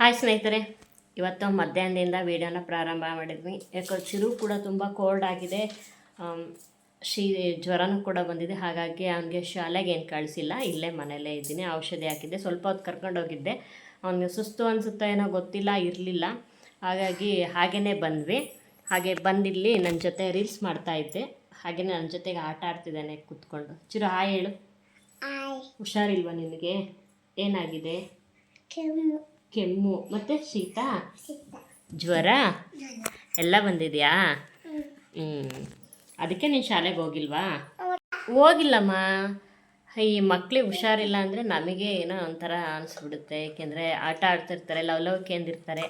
Hi ಸ್ನೇಹಿತರೆ. ಇವತ್ತು ಮಧ್ಯಾಹ್ನದಿಂದ ವೀಡಿಯೋನ ಪ್ರಾರಂಭ ಮಾಡಿದ್ವಿ. ಯಾಕೆ ಚಿರು ಕೂಡ ತುಂಬ ಕೋಲ್ಡ್ ಆಗಿದೆ. ಶೀ ಜ್ವರನೂ ಕೂಡ ಬಂದಿದೆ. ಹಾಗಾಗಿ ಅವನಿಗೆ ಶಾಲೆಗೆ ಏನು ಕಳಿಸಿಲ್ಲ. ಇಲ್ಲೇ ಮನೆಯಲ್ಲೇ ಇದ್ದೀನಿ. ಔಷಧಿ ಹಾಕಿದ್ದೆ. ಸ್ವಲ್ಪ ಹೊತ್ತು ಕರ್ಕೊಂಡೋಗಿದ್ದೆ ಅವನಿಗೆ ಸುಸ್ತು ಅನಿಸುತ್ತಾ ಏನೋ ಗೊತ್ತಿಲ್ಲ ಇರಲಿಲ್ಲ. ಹಾಗಾಗಿ ಹಾಗೇ ಬಂದ್ವಿ. ಹಾಗೆ ಬಂದಿಲ್ಲಿ ನನ್ನ ಜೊತೆ ರೀಲ್ಸ್ ಮಾಡ್ತಾಯಿದ್ದೆ ಹಾಗೆಯೇ ಹಾಗೆ ನನ್ನ ಜೊತೆಗೆ ಆಟ ಆಡ್ತಿದ್ದಾನೆ ಕೂತ್ಕೊಂಡು. ಚಿರು ಹಾಯ್ ಹೇಳು. ಹುಷಾರಿಲ್ವಾ ನಿನಗೆ? ಏನಾಗಿದೆ? ಕೆಮ್ಮು. ಕೆಮ್ಮು. ಮತ್ತು ಶೀತ? ಜ್ವರ? ಎಲ್ಲ ಬಂದಿದೆಯಾ? ಹ್ಞೂ ಅದಕ್ಕೆ ನೀನು ಶಾಲೆಗೆ ಹೋಗಿಲ್ವಾ? ಹೋಗಿಲ್ಲಮ್ಮ. ಈ ಮಕ್ಳಿಗೆ ಹುಷಾರಿಲ್ಲ ಅಂದರೆ ನಮಗೆ ಏನೋ ಒಂಥರ ಅನಿಸ್ಬಿಡುತ್ತೆ. ಏಕೆಂದರೆ ಆಟ ಆಡ್ತಿರ್ತಾರೆ ಲವಲವಿಕೆಂದಿರ್ತಾರೆ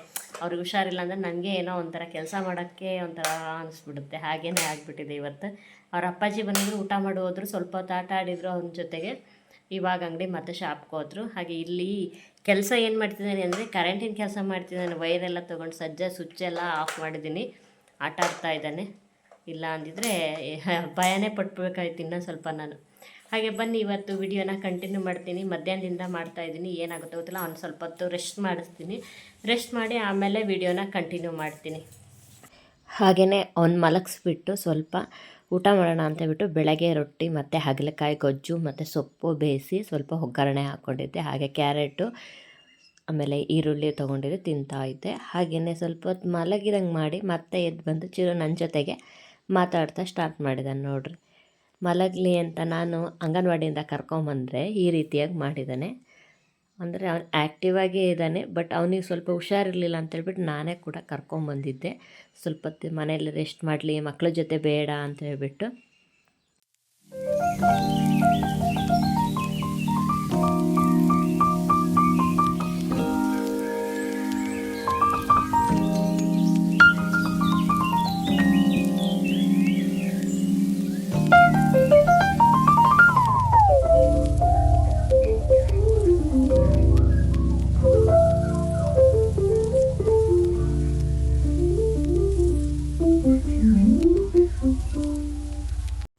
ಅವ್ರಿಗೆ ಹುಷಾರಿಲ್ಲ ಅಂದರೆ ನನಗೆ ಏನೋ ಒಂಥರ ಕೆಲಸ ಮಾಡೋಕ್ಕೆ ಒಂಥರ ಅನಿಸ್ಬಿಡುತ್ತೆ. ಹಾಗೇನೇ ಆಗಿಬಿಟ್ಟಿದೆ ಇವತ್ತು. ಅವ್ರ ಅಪ್ಪಾಜಿ ಬಂದಿದ್ರು ಊಟ ಮಾಡಿ ಹೋದ್ರು ಸ್ವಲ್ಪ ಹೊತ್ತು ಆಟ ಆಡಿದ್ರು ಅವ್ರ ಜೊತೆಗೆ. ಇವಾಗ ಅಂಗಡಿ ಮತ್ತೆ ಶಾಪ್ಗೆ ಹೋದ್ರು. ಹಾಗೆ ಇಲ್ಲಿ ಕೆಲಸ ಏನು ಮಾಡ್ತಿದ್ದೀನಿ ಅಂದರೆ ಕರೆಂಟಿನ ಕೆಲಸ ಮಾಡ್ತಿದ್ದಾನೆ ವೈರೆಲ್ಲ ತೊಗೊಂಡು ಸಜ್ಜ ಸ್ವಿಚ್ಚೆಲ್ಲ ಆಫ್ ಮಾಡಿದ್ದೀನಿ. ಆಟ ಆಡ್ತಾ ಇದ್ದಾನೆ. ಇಲ್ಲ ಅಂದಿದ್ರೆ ಭಯನೇ ಪಟ್ಬೇಕಾಯ್ತು ಇನ್ನೊಂದು ಸ್ವಲ್ಪ ನಾನು. ಹಾಗೆ ಬನ್ನಿ, ಇವತ್ತು ವಿಡಿಯೋನ ಕಂಟಿನ್ಯೂ ಮಾಡ್ತೀನಿ. ಮಧ್ಯಾಹ್ನದಿಂದ ಮಾಡ್ತಾ ಇದ್ದೀನಿ. ಏನಾಗುತ್ತೋ ಗೊತ್ತಿಲ್ಲ. ಅವ್ನು ಸ್ವಲ್ಪ ಹೊತ್ತು ರೆಸ್ಟ್ ಮಾಡಿಸ್ತೀನಿ. ರೆಸ್ಟ್ ಮಾಡಿ ಆಮೇಲೆ ವಿಡಿಯೋನ ಕಂಟಿನ್ಯೂ ಮಾಡ್ತೀನಿ. ಹಾಗೆಯೇ ಅವ್ನು ಮಲಗಿಸ್ಬಿಟ್ಟು ಸ್ವಲ್ಪ ಊಟ ಮಾಡೋಣ ಅಂತ ಬಿಟ್ಟು ಬೆಳಗ್ಗೆ ರೊಟ್ಟಿ ಮತ್ತು ಹಾಗಲಕಾಯಿ, ಗೊಜ್ಜು ಮತ್ತು ಸೊಪ್ಪು ಬೇಯಿಸಿ ಸ್ವಲ್ಪ ಒಗ್ಗರಣೆ ಹಾಕ್ಕೊಂಡಿದ್ದೆ ಹಾಗೆ ಕ್ಯಾರೆಟು, ಆಮೇಲೆ ಈರುಳ್ಳಿ ತೊಗೊಂಡಿದ್ದು ತಿಂತಾ ಇದ್ದೆ. ಹಾಗೆಯೇ ಸ್ವಲ್ಪ ಹೊತ್ತು ಮಲಗಿದಂಗೆ ಮಾಡಿ ಮತ್ತೆ ಎದ್ದು ಬಂದು ಚಿರು ನನ್ನ ಜೊತೆಗೆ ಮಾತಾಡ್ತಾ ಸ್ಟಾರ್ಟ್ ಮಾಡಿದ್ದಾನೆ ನೋಡ್ರಿ. ಮಲಗಲಿ ಅಂತ ನಾನು ಅಂಗನವಾಡಿಯಿಂದ ಕರ್ಕೊಂಬಂದರೆ ಈ ರೀತಿಯಾಗಿ ಮಾಡಿದ್ದಾನೆ ಅಂದರೆ ಅವ್ನು ಆ್ಯಕ್ಟಿವ್ ಆಗೇ ಇದ್ದಾನೆ ಬಟ್ ಅವನಿಗೆ ಸ್ವಲ್ಪ ಹುಷಾರಿರಲಿಲ್ಲ ಅಂತೇಳ್ಬಿಟ್ಟು ನಾನೇ ಕೂಡ ಕರ್ಕೊಂಬಂದಿದ್ದೆ ಸ್ವಲ್ಪ ಮನೇಲಿ ರೆಸ್ಟ್ ಮಾಡಲಿ ಮಕ್ಕಳ ಜೊತೆ ಬೇಡ ಅಂತ ಹೇಳ್ಬಿಟ್ಟು.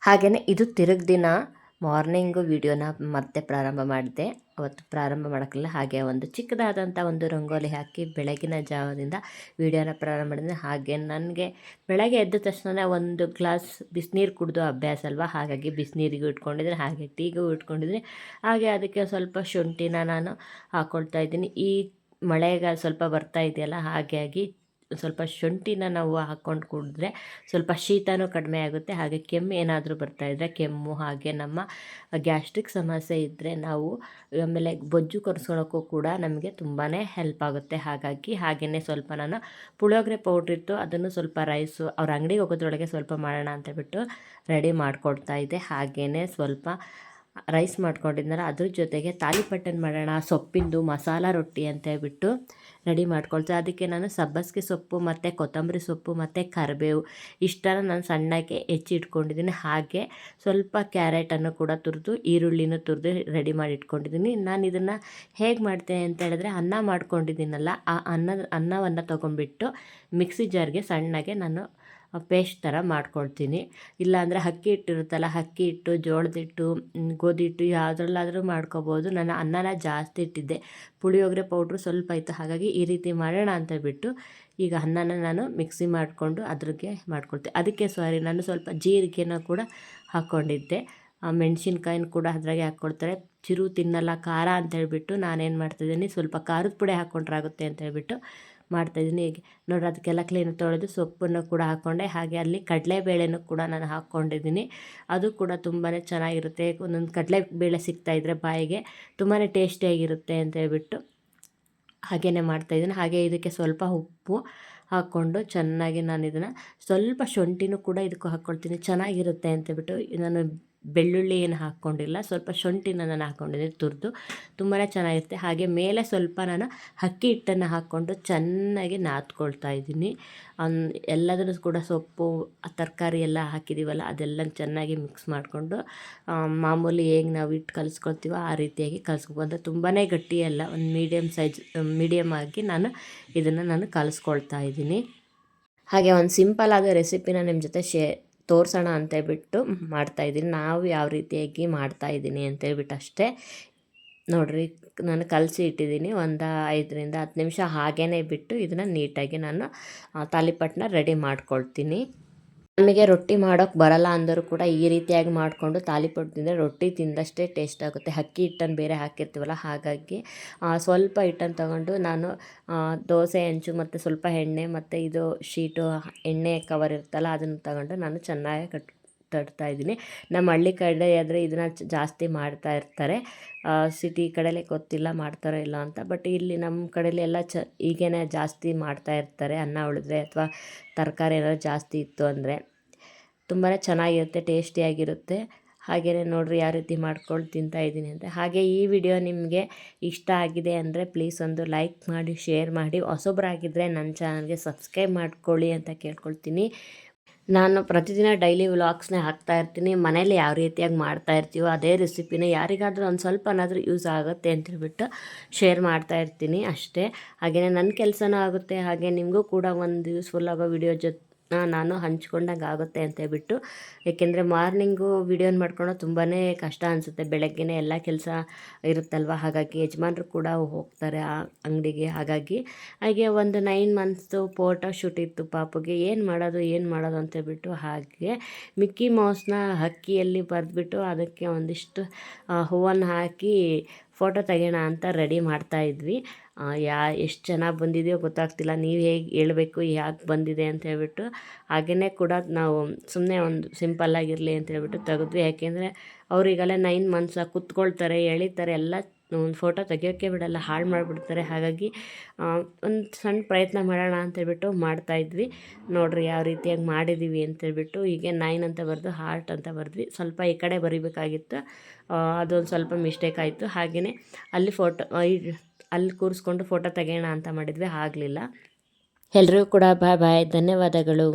ಹಾಗೆಯೇ ಇದು ತಿರುಗು ದಿನ ಮಾರ್ನಿಂಗು ವಿಡಿಯೋನ ಮತ್ತೆ ಪ್ರಾರಂಭ ಮಾಡಿದೆ. ಅವತ್ತು ಪ್ರಾರಂಭ ಮಾಡೋಕ್ಕಿಲ್ಲ, ಹಾಗೆ ಒಂದು ಚಿಕ್ಕದಾದಂಥ ಒಂದು ರಂಗೋಲಿ ಹಾಕಿ ಬೆಳಗಿನ ಜಾವದಿಂದ ವಿಡಿಯೋನ ಪ್ರಾರಂಭ ಮಾಡಿದೆ. ಹಾಗೆ ನನಗೆ ಬೆಳಗ್ಗೆ ಎದ್ದ ತಕ್ಷಣ ಒಂದು ಗ್ಲಾಸ್ ಬಿಸಿನೀರು ಕುಡಿದು ಅಭ್ಯಾಸ ಅಲ್ವಾ? ಹಾಗಾಗಿ ಬಿಸಿನೀರಿಗೂ ಇಟ್ಕೊಂಡಿದ್ದೀನಿ ಹಾಗೆ ಟೀಗೂ ಇಟ್ಕೊಂಡಿದ್ದೀನಿ ಹಾಗೆ ಅದಕ್ಕೆ ಸ್ವಲ್ಪ ಶುಂಠಿನ ನಾನು ಹಾಕ್ಕೊಳ್ತಾ ಇದ್ದೀನಿ. ಈ ಮಳೆಗಾಲ ಸ್ವಲ್ಪ ಬರ್ತಾ ಇದೆಯಲ್ಲ, ಹಾಗಾಗಿ ಸ್ವಲ್ಪ ಶುಂಠಿನ ನಾವು ಹಾಕ್ಕೊಂಡು ಕುಡಿದ್ರೆ ಸ್ವಲ್ಪ ಶೀತನೂ ಕಡಿಮೆ ಆಗುತ್ತೆ. ಹಾಗೆ ಕೆಮ್ಮು ಏನಾದರೂ ಬರ್ತಾಯಿದ್ರೆ ಕೆಮ್ಮು, ಹಾಗೆ ನಮ್ಮ ಗ್ಯಾಸ್ಟ್ರಿಕ್ ಸಮಸ್ಯೆ ಇದ್ದರೆ ನಾವು ಆಮೇಲೆ ಬೊಜ್ಜು ಕರ್ಸ್ಕೊಳಕ್ಕೂ ಕೂಡ ನಮಗೆ ತುಂಬಾ ಹೆಲ್ಪ್ ಆಗುತ್ತೆ. ಹಾಗಾಗಿ ಹಾಗೆಯೇ ಸ್ವಲ್ಪ ನಾನು ಪುಳಿಯೋಗರೆ ಪೌಡ್ರ್ ಇತ್ತು ಅದನ್ನು ಸ್ವಲ್ಪ ರೈಸು, ಅವ್ರ ಅಂಗಡಿಗೆ ಹೋಗೋದ್ರೊಳಗೆ ಸ್ವಲ್ಪ ಮಾಡೋಣ ಅಂತ ಬಿಟ್ಟು ರೆಡಿ ಮಾಡಿಕೊಡ್ತಾ ಇದ್ದೆ. ಹಾಗೆಯೇ ಸ್ವಲ್ಪ ರೈಸ್ ಮಾಡ್ಕೊಂಡಿದ್ನಲ್ಲ, ಅದ್ರ ಜೊತೆಗೆ ತಾಲಿಪಟ್ಟನ್ ಮಾಡೋಣ, ಸೊಪ್ಪಿಂದು ಮಸಾಲ ರೊಟ್ಟಿ ಅಂತ ಹೇಳ್ಬಿಟ್ಟು ರೆಡಿ ಮಾಡ್ಕೊಳ್ತೀವಿ. ಅದಕ್ಕೆ ನಾನು ಸಬ್ಬಸ್ಗೆ ಸೊಪ್ಪು, ಮತ್ತು ಕೊತ್ತಂಬರಿ ಸೊಪ್ಪು, ಮತ್ತು ಕರಿಬೇವು ಇಷ್ಟನ್ನು ನಾನು ಸಣ್ಣಗೆ ಹೆಚ್ಚಿಟ್ಕೊಂಡಿದ್ದೀನಿ ಹಾಗೆ ಸ್ವಲ್ಪ ಕ್ಯಾರೆಟನ್ನು ಕೂಡ ತುರಿದು, ಈರುಳ್ಳಿನೂ ತುರಿದು ರೆಡಿ ಮಾಡಿ ಇಟ್ಕೊಂಡಿದ್ದೀನಿ. ನಾನು ಇದನ್ನು ಹೇಗೆ ಮಾಡ್ತೇನೆ ಅಂತ ಹೇಳಿದ್ರೆ ಅನ್ನ ಮಾಡ್ಕೊಂಡಿದ್ದೀನಲ್ಲ, ಆ ಅನ್ನದ ಅನ್ನವನ್ನು ತೊಗೊಂಡ್ಬಿಟ್ಟು ಮಿಕ್ಸಿ ಜಾರ್ಗೆ ಸಣ್ಣಗೆ ನಾನು ಪೇಸ್ಟ್ ಥರ ಮಾಡ್ಕೊಳ್ತೀನಿ. ಇಲ್ಲಾಂದರೆ ಅಕ್ಕಿ ಹಿಟ್ಟಿರುತ್ತಲ್ಲ ಅಕ್ಕಿ ಹಿಟ್ಟು ಜೋಳದಿಟ್ಟು ಗೋಧಿ ಹಿಟ್ಟು ಯಾವುದ್ರಲ್ಲಾದರೂ ಮಾಡ್ಕೋಬೋದು. ನಾನು ಅನ್ನನ ಜಾಸ್ತಿ ಇಟ್ಟಿದ್ದೆ. ಪುಳಿಯೋಗರೆ ಪೌಡ್ರು ಸ್ವಲ್ಪ ಇತ್ತು. ಹಾಗಾಗಿ ಈ ರೀತಿ ಮಾಡೋಣ ಅಂತ ಬಿಟ್ಟು ಈಗ ಅನ್ನನ ನಾನು ಮಿಕ್ಸಿ ಮಾಡಿಕೊಂಡು ಅದ್ರಿಗೆ ಮಾಡ್ಕೊಳ್ತೀನಿ ಅದಕ್ಕೆ ಸಾರಿ ನಾನು ಸ್ವಲ್ಪ ಜೀರಿಗೆನ ಕೂಡ ಹಾಕ್ಕೊಂಡಿದ್ದೆ ಮೆಣಸಿನ್ಕಾಯಿನ ಕೂಡ ಅದ್ರಾಗೆ ಹಾಕ್ಕೊಳ್ತಾರೆ ಚಿರು, ತಿನ್ನಲ್ಲ, ಖಾರ ಅಂತ ಹೇಳ್ಬಿಟ್ಟು ನಾನೇನು ಮಾಡ್ತಿದ್ದೀನಿ, ಸ್ವಲ್ಪ ಖಾರದ ಪುಡಿ ಹಾಕ್ಕೊಂಡ್ರಾಗುತ್ತೆ ಅಂತ ಹೇಳ್ಬಿಟ್ಟು ಮಾಡ್ತಾಯಿದ್ದೀನಿ ಹೀಗೆ ನೋಡ್ರಿ ಅದಕ್ಕೆಲ್ಲ ಕ್ಲೀನ್ ತೊಳೆದು ಸೊಪ್ಪನ್ನು ಕೂಡ ಹಾಕ್ಕೊಂಡೆ ಹಾಗೆ ಅಲ್ಲಿ ಕಡಲೆಬೇಳೆನೂ ಕೂಡ ನಾನು ಹಾಕ್ಕೊಂಡಿದ್ದೀನಿ. ಅದು ಕೂಡ ತುಂಬಾ ಚೆನ್ನಾಗಿರುತ್ತೆ. ಒಂದೊಂದು ಕಡಲೆಬೇಳೆ ಸಿಗ್ತಾಯಿದ್ರೆ ಬಾಯಿಗೆ ತುಂಬಾ ಟೇಸ್ಟಿಯಾಗಿರುತ್ತೆ ಅಂತ ಹೇಳ್ಬಿಟ್ಟು ಹಾಗೆಯೇ ಮಾಡ್ತಾಯಿದ್ದೀನಿ ಹಾಗೆ ಇದಕ್ಕೆ ಸ್ವಲ್ಪ ಉಪ್ಪು ಹಾಕ್ಕೊಂಡು ಚೆನ್ನಾಗಿ ನಾನು ಇದನ್ನು ಸ್ವಲ್ಪ ಶುಂಠಿನೂ ಕೂಡ ಇದಕ್ಕೂ ಹಾಕ್ಕೊಳ್ತೀನಿ. ಚೆನ್ನಾಗಿರುತ್ತೆ ಅಂತೇಳ್ಬಿಟ್ಟು ನಾನು ಬೆಳ್ಳುಳ್ಳಿ ಏನು ಹಾಕ್ಕೊಂಡಿಲ್ಲ, ಸ್ವಲ್ಪ ಶುಂಠಿನ ನಾನು ಹಾಕ್ಕೊಂಡಿದ್ದೀನಿ ತುರಿದು. ತುಂಬಾ ಚೆನ್ನಾಗಿರುತ್ತೆ. ಹಾಗೆ ಮೇಲೆ ಸ್ವಲ್ಪ ನಾನು ಅಕ್ಕಿ ಹಿಟ್ಟನ್ನು ಹಾಕ್ಕೊಂಡು ಚೆನ್ನಾಗಿ ನಾದ್ಕೊಳ್ತಾ ಇದ್ದೀನಿ. ಎಲ್ಲದನ್ನು ಕೂಡ ಸೊಪ್ಪು, ತರಕಾರಿ ಎಲ್ಲ ಹಾಕಿದ್ದೀವಲ್ಲ ಅದೆಲ್ಲ ಚೆನ್ನಾಗಿ ಮಿಕ್ಸ್ ಮಾಡಿಕೊಂಡು ಮಾಮೂಲಿ ಹೇಗೆ ನಾವು ಹಿಟ್ಟು ಕಲಿಸ್ಕೊಳ್ತೀವೋ ಆ ರೀತಿಯಾಗಿ ಅಂದರೆ ತುಂಬಾ ಗಟ್ಟಿಯಲ್ಲ, ಒಂದು ಮೀಡಿಯಮ್ ಸೈಜ್ ಮೀಡಿಯಮ್ ಆಗಿ ನಾನು ಇದನ್ನು ನಾನು ಕಲಿಸ್ಕೊಳ್ತಾ ಇದ್ದೀನಿ. ಹಾಗೆ ಒಂದು ಸಿಂಪಲ್ ಆದ ರೆಸಿಪಿನ ನಿಮ್ಮ ಜೊತೆ ಶೇ ತೋರಿಸೋಣ ಅಂತೇಳ್ಬಿಟ್ಟು ಮಾಡ್ತಾಯಿದ್ದೀನಿ ನಾವು ಯಾವ ರೀತಿಯಾಗಿ ಮಾಡ್ತಾಯಿದ್ದೀನಿ ಅಂತೇಳ್ಬಿಟ್ಟು ಅಷ್ಟೇ. ನೋಡಿರಿ ನಾನು ಕಲಸಿ ಇಟ್ಟಿದ್ದೀನಿ. ಒಂದು ಐದರಿಂದ ಹತ್ತು ನಿಮಿಷ ಹಾಗೇ ಬಿಟ್ಟು ಇದನ್ನು ನೀಟಾಗಿ ನಾನು ತಾಲಿಪಟ್ಟನ ತಾಲಿಪಟ್ಟನ್ನ ರೆಡಿ ಮಾಡ್ಕೊಳ್ತೀನಿ. ನಮಗೆ ರೊಟ್ಟಿ ಮಾಡೋಕ್ಕೆ ಬರಲ್ಲ ಅಂದರೂ ಕೂಡ ಈ ರೀತಿಯಾಗಿ ಮಾಡಿಕೊಂಡು ತಾಲಿಪಟ್ಟು ತಿಂದರೆ ರೊಟ್ಟಿ ತಿಂದಷ್ಟೇ ಟೇಸ್ಟ್ ಆಗುತ್ತೆ. ಅಕ್ಕಿ ಹಿಟ್ಟನ್ನು ಬೇರೆ ಹಾಕಿರ್ತೀವಲ್ಲ, ಹಾಗಾಗಿ ಸ್ವಲ್ಪ ಹಿಟ್ಟನ್ನು ತಗೊಂಡು ನಾನು ದೋಸೆ, ಹೆಂಚು ಮತ್ತು ಸ್ವಲ್ಪ ಎಣ್ಣೆ ಮತ್ತು ಇದು ಶೀಟು, ಎಣ್ಣೆ ಕವರ್ ಇರುತ್ತಲ್ಲ, ಅದನ್ನು ತಗೊಂಡು ನಾನು ಚೆನ್ನಾಗಿ ಕಟ್ ತಡ್ತಾ ಇದ್ದೀನಿ. ನಮ್ಮ ಹಳ್ಳಿ ಕಡೆ ಆದರೆ ಇದನ್ನು ಜಾಸ್ತಿ ಮಾಡ್ತಾ ಇರ್ತಾರೆ. ಸಿಟಿ ಕಡೆಯಲ್ಲಿ ಗೊತ್ತಿಲ್ಲ ಮಾಡ್ತಾರೋ ಇಲ್ಲ ಅಂತ. ಬಟ್ ಇಲ್ಲಿ ನಮ್ಮ ಕಡೆಯಲ್ಲಿ ಎಲ್ಲ ಚ, ಈಗೇನೆ ಜಾಸ್ತಿ ಮಾಡ್ತಾ ಇರ್ತಾರೆ. ಅನ್ನ ಉಳಿದ್ರೆ ಅಥವಾ ತರಕಾರಿ ಏನಾದ್ರು ಜಾಸ್ತಿ ಇತ್ತು ಅಂದರೆ ತುಂಬಾ ಚೆನ್ನಾಗಿರುತ್ತೆ ಟೇಸ್ಟಿಯಾಗಿರುತ್ತೆ ಹಾಗೆಯೇ ನೋಡಿರಿ ಯಾವ ರೀತಿ ಮಾಡ್ಕೊಂಡು ತಿಂತಾ ಇದ್ದೀನಿ ಅಂತ. ಹಾಗೆ ಈ ವಿಡಿಯೋ ನಿಮಗೆ ಇಷ್ಟ ಆಗಿದೆ ಅಂದರೆ ಪ್ಲೀಸ್ ಒಂದು ಲೈಕ್ ಮಾಡಿ ಶೇರ್ ಮಾಡಿ. ಹೊಸೊಬ್ಬರಾಗಿದ್ದರೆ ನನ್ನ ಚಾನಲ್ಗೆ ಸಬ್ಸ್ಕ್ರೈಬ್ ಮಾಡ್ಕೊಳ್ಳಿ ಅಂತ ಕೇಳ್ಕೊಳ್ತೀನಿ. ನಾನು ಪ್ರತಿದಿನ ಡೈಲಿ ವ್ಲಾಗ್ಸ್ನೇ ಹಾಕ್ತಾ ಇರ್ತೀನಿ. ಮನೇಲಿ ಯಾವ ರೀತಿಯಾಗಿ ಮಾಡ್ತಾ ಇರ್ತೀವೋ ಅದೇ ರೆಸಿಪಿನ ಯಾರಿಗಾದರೂ ಒಂದು ಸ್ವಲ್ಪನಾದರೂ ಯೂಸ್ ಆಗುತ್ತೆ ಅಂತ ಹೇಳ್ಬಿಟ್ಟು ಶೇರ್ ಮಾಡ್ತಾ ಇರ್ತೀನಿ ಅಷ್ಟೇ. ಹಾಗೆಯೇ ನನ್ನ ಕೆಲಸನೂ ಆಗುತ್ತೆ. ಹಾಗೆ ನಿಮಗೂ ಕೂಡ ಒಂದು ಯೂಸ್ಫುಲ್ ಆಗೋ ವಿಡಿಯೋ ಜೊತೆ ನಾನು ಹಂಚ್ಕೊಂಡಂಗೆ ಆಗುತ್ತೆ ಅಂತ ಹೇಳ್ಬಿಟ್ಟು. ಏಕೆಂದರೆ ಮಾರ್ನಿಂಗು ವಿಡಿಯೋನ ಮಾಡ್ಕೊಂಡು ತುಂಬಾ ಕಷ್ಟ ಅನಿಸುತ್ತೆ. ಬೆಳಗ್ಗೆನೇ ಎಲ್ಲ ಕೆಲಸ ಇರುತ್ತಲ್ವ? ಹಾಗಾಗಿ ಯಜಮಾನರು ಕೂಡ ಹೋಗ್ತಾರೆ ಆ ಅಂಗಡಿಗೆ. ಹಾಗಾಗಿ ಹಾಗೆ ಒಂದು ನೈನ್ ಮಂತ್ಸು ಫೋಟೋ ಶೂಟ್ ಇತ್ತು ಪಾಪುಗೆ. ಏನು ಮಾಡೋದು ಏನು ಮಾಡೋದು ಅಂತ ಹೇಳ್ಬಿಟ್ಟು ಹಾಗೆ ಮಿಕ್ಕಿ ಮೌಸ್ನ ಹಕ್ಕಿಯಲ್ಲಿ ಬರೆದ್ಬಿಟ್ಟು ಅದಕ್ಕೆ ಒಂದಿಷ್ಟು ಹೂವನ್ನು ಹಾಕಿ ಫೋಟೋ ತೆಗೆಯೋಣ ಅಂತ ರೆಡಿ ಮಾಡ್ತಾ ಇದ್ವಿ. ಯಾ, ಎಷ್ಟು ಚೆನ್ನಾಗಿ ಬಂದಿದೆಯೋ ಗೊತ್ತಾಗ್ತಿಲ್ಲ. ನೀವು ಹೇಗೆ ಹೇಳ್ಬೇಕು, ಯಾಕೆ ಬಂದಿದೆ ಅಂತ ಹೇಳ್ಬಿಟ್ಟು ಹಾಗೆಯೇ ಕೂಡ ನಾವು ಸುಮ್ಮನೆ ಒಂದು ಸಿಂಪಲ್ಲಾಗಿರಲಿ ಅಂತ ಹೇಳ್ಬಿಟ್ಟು ತೆಗೆದ್ವಿ. ಯಾಕೆಂದರೆ ಅವರಿಗೆಲ್ಲ ನೈನ್ ಮಂತ್ಸ ಕುತ್ಕೊಳ್ತಾರೆ, ಎಳಿತಾರೆ, ಎಲ್ಲ ಒಂದು ಫೋಟೋ ತೆಗಿಯೋಕ್ಕೆ ಬಿಡಲ್ಲ, ಹಾಳು ಮಾಡಿಬಿಡ್ತಾರೆ. ಹಾಗಾಗಿ ಒಂದು ಸಣ್ಣ ಪ್ರಯತ್ನ ಮಾಡೋಣ ಅಂತೇಳ್ಬಿಟ್ಟು ಮಾಡ್ತಾಯಿದ್ವಿ ನೋಡಿರಿ ಯಾವ ರೀತಿಯಾಗಿ ಮಾಡಿದ್ದೀವಿ ಅಂತೇಳ್ಬಿಟ್ಟು ಹೀಗೆ ನೈನ್ ಅಂತ ಬರೆದು, ಹಾರ್ಟ್ ಅಂತ ಬರೆದ್ವಿ. ಸ್ವಲ್ಪ ಈ ಕಡೆ ಬರಿಬೇಕಾಗಿತ್ತು. ಅದೊಂದು ಸ್ವಲ್ಪ ಮಿಸ್ಟೇಕ್ ಆಯಿತು. ಹಾಗೆಯೇ ಅಲ್ಲಿ ಫೋಟೋ ಅಲ್ಲಿ ಕೂರಿಸ್ಕೊಂಡು ಫೋಟೋ ತೆಗೆಯೋಣ ಅಂತ ಮಾಡಿದ್ವಿ. ಆಗಲಿಲ್ಲ. ಎಲ್ರಿಗೂ ಕೂಡ ಬಾಯ್ ಬಾಯ್. ಧನ್ಯವಾದಗಳು.